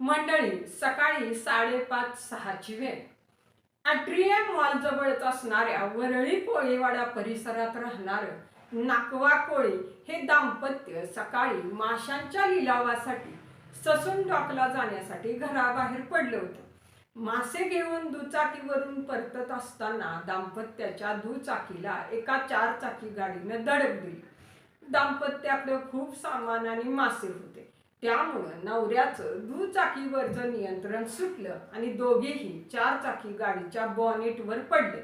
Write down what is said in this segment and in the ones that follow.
मंडळी सकाळी साडेपाच सहाची वेळ. अट्रियम मॉलजवळच असणाऱ्या वरळी कोळीवाडा परिसरात राहणार नाकवा कोळी हे दाम्पत्य सकाळी माशांच्या लिलावासाठी ससून डॉकला जाण्यासाठी घराबाहेर पडलं होतं. मासे घेऊन दुचाकीवरून परतत असताना दाम्पत्याच्या दुचाकीला एका चारचाकी गाडीनं धडक दिली. दाम्पत्याकडे खूप सामान आणि मासे होते. त्यामुळं नवऱ्याचं दुचाकीवरचं नियंत्रण सुटलं आणि दोघेही चार चाकी गाडीच्या बॉनेटवर पडले.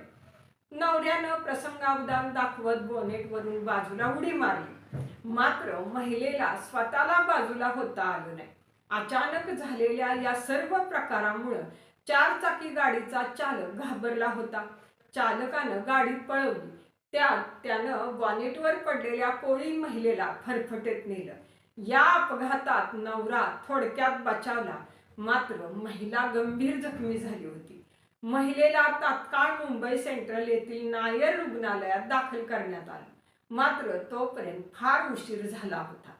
नवऱ्यानं प्रसंगावधान दाखवत बॉनेटवरून बाजूला उडी मारली. मात्र महिलेला स्वतःला बाजूला होता आलं नाही. अचानक झालेल्या या सर्व प्रकारामुळं चार चाकी गाडीचा चालक घाबरला होता. चालकानं गाडी पळवली. त्यात त्यानं बॉनेटवर पडलेल्या कोळी महिलेला फरफटत नेलं. या अपघातात नवरा थोडक्यात बचावला. मात्र महिला गंभीर जखमी झाली होती. महिलेला तात्काळ मुंबई सेंट्रल येथील नायर रुग्णालयात दाखल करण्यात आलं. मात्र तोपर्यंत फार उशीर झाला होता.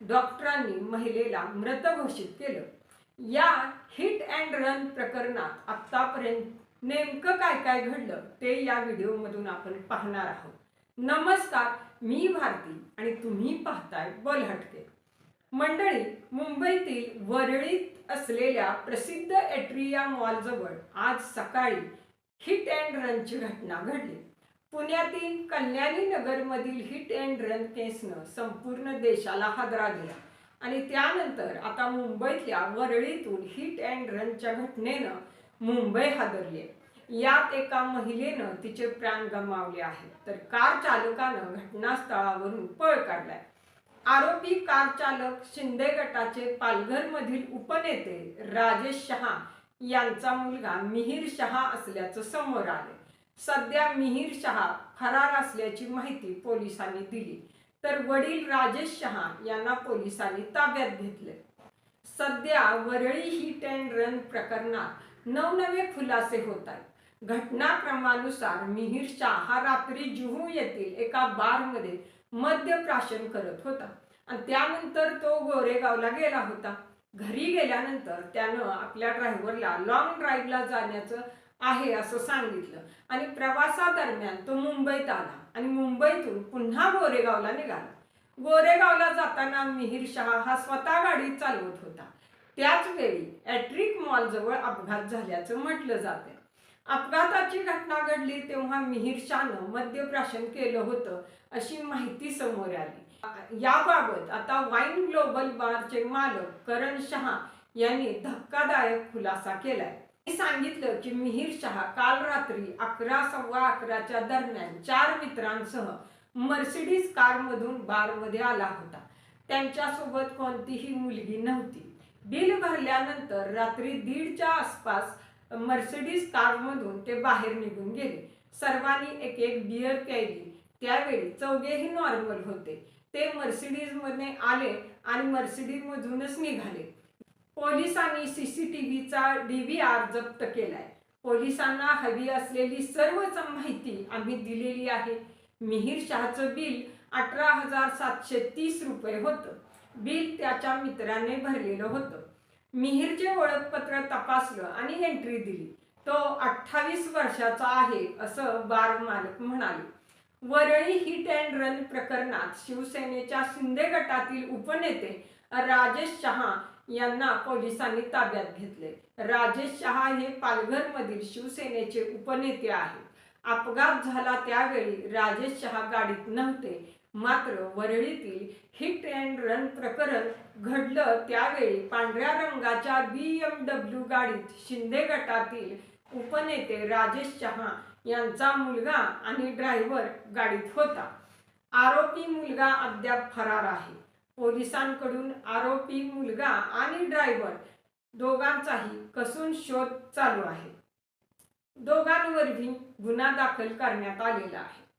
डॉक्टरांनी महिलेला मृत घोषित केलं. या हिट अँड रन प्रकरणात आतापर्यंत नेमकं काय काय घडलं ते या व्हिडिओमधून आपण पाहणार आहोत. नमस्कार मी भारती आणि तुम्ही पाहताय बलहटके. मंडळी मुंबईतील वरळीत असलेल्या प्रसिद्ध एट्रिया मॉलजवळ आज सकाळी हिट अँड रनची घटना घडली. पुण्यातील कल्याणी नगरमधील हिट अँड रन केसनं संपूर्ण देशाला हादरा दिला. आणि त्यानंतर आता मुंबईतल्या वरळीतून हिट अँड रनच्या घटनेनं मुंबई हादरली. यात एका महिलेनं तिचे प्राण गमावले आहेत. तर कार चालकानं घटनास्थळावरून पळ काढलाय. आरोपी कार चालक शिंदे गटाचे पालघरमधील उपनेते राजेश शहा यांचा मुलगा मिहीर शहा असल्याचं समोर आले सध्या मिहीर शहा फरार असल्याची माहिती पोलिसांनी दिली. तर वडील राजेश शहा यांना पोलिसांनी ताब्यात घेतले सध्या वरळी हिट अँड रन प्रकरणात नवनवे खुलासे होत आहेत. घटनाक्रमानुसार मिहीर शाह हा रात्री जुहू येथील एका बारमध्ये मद्य प्राशन करत होता. आणि त्यानंतर तो गोरेगावला गेला होता. घरी गेल्यानंतर त्यानं आपल्या ड्रायव्हरला लॉंग ड्राईव्हला जाण्याचं आहे असं सांगितलं. आणि प्रवासादरम्यान तो मुंबईत आला आणि मुंबईतून पुन्हा गोरेगावला निघाला. गोरेगावला जाताना मिहीर शहा हा स्वतः गाडी चालवत होता. त्याच वेळी ॲट्रिक मॉलजवळ अपघात झाल्याचं म्हटलं जातं अपघाताची घटना घडली तेव्हा मिहिरशानं मद्यप्राशन केलं होतं अशी माहिती समोर आली. याबाबत आता वाईन ग्लोबल बारचे मालक करण शहा यांनी धक्कादायक खुलासा केलाय. सांगितलं की मिहीर शहा काल रात्री अकरा सव्वा अकराच्या दरम्यान चार मित्रांसह मर्सिडीज कारमधून बारमध्ये आला होता. त्यांच्यासोबत कोणतीही मुलगी नव्हती. बिल भरल्यानंतर रात्री दीडच्या आसपास मर्सिडीज कारमधून ते बाहेर निघून गेले. सर्वांनी एक एक बियर प्यायली. त्यावेळी चौघेही नॉर्मल होते. ते मर्सिडीजमध्ये आले आणि मर्सिडीजमधूनच निघाले. पोलिसांनी सीसीटीव्हीचा डी व्ही आर जप्त केलाय. पोलिसांना हवी असलेली सर्वच माहिती आम्ही दिलेली आहे. मिहीर शहाचं बिल अठरा हजार सातशे तीस रुपये होतं. बिल त्याच्या मित्राने भरलेलं होतं. मिहीरचे ओळखपत्र तपासलं आणि एंट्री दिली. तो अठ्ठावीस वर्षाचा आहे असं बार मालक म्हणाले. वरळी हिट अँड रन प्रकरणात शिवसेनेच्या शिंदे गटातील उपनेते राजेश शहा यांना पोलिसांनी ताब्यात घेतले. राजेश शहा हे पालघरमधील शिवसेनेचे उपनेते आहेत. अपघात झाला त्यावेळी राजेश शहा गाडीत नव्हते. मात्र वरळीतील हिट अँड रन प्रकरण घडलं त्यावेळी पांढऱ्या रंगाच्या बी एम डब्ल्यू गाडीत शिंदे गटातील उपनेते राजेश शहा यांचा मुलगा आणि ड्रायव्हर गाडीत होता. आरोपी मुलगा अद्याप फरार आहे. पोलिसांकडून आरोपी मुलगा आणि ड्रायव्हर दोघांचाही कसून शोध चालू आहे. दोघांवरही गुन्हा दाखल करण्यात आलेला आहे.